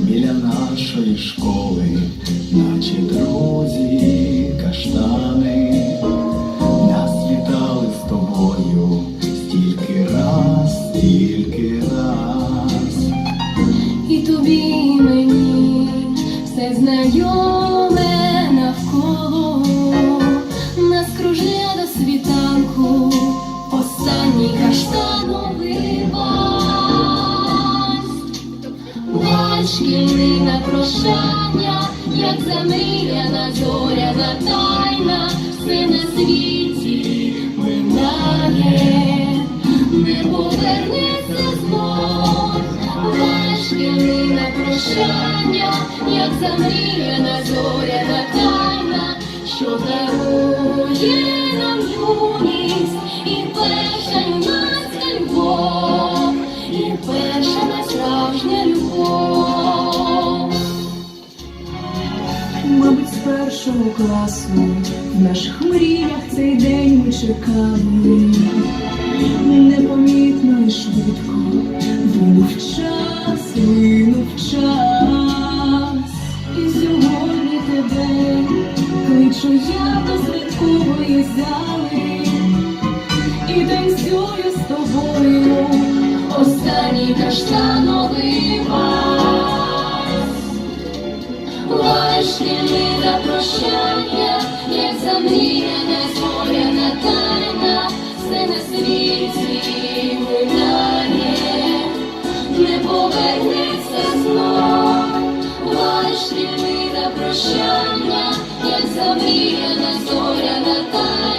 Біля нашої школи, наче друзі, каштани, каштановий на прощання, як замріяна зоряна тайна, все на світі минає, не повернеться знов. Важкі на прощання, як замріяна зоряна тайна, що дарує нам юність і перша любов, і перша найсправжня любов. Мабуть, з першого класу в наших мріях цей день ми чекали. Непомітно і швидко винув час, винув час. І сьогодні тебе кличу я до святкової зали і танцюю. Останній каштановий вальс. Важкі на прощання, як замріяна зоряна тайна, все на світі минає, не повернеться знов. Важкі на прощання, як замріяна зоряна тайна,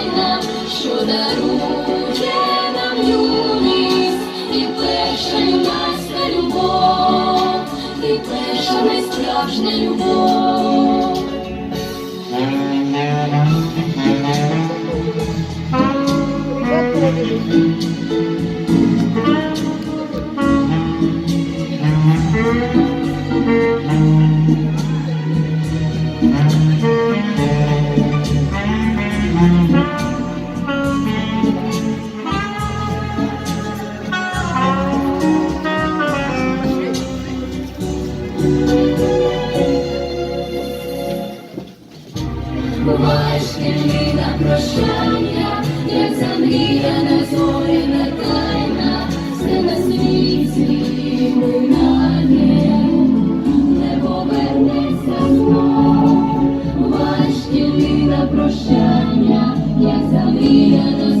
і перша найсправжня любов. Важкі на прощання, як замріяна зоряна тайна, все на світі минає, не повернеться знов. Важкі на прощання, як замріяна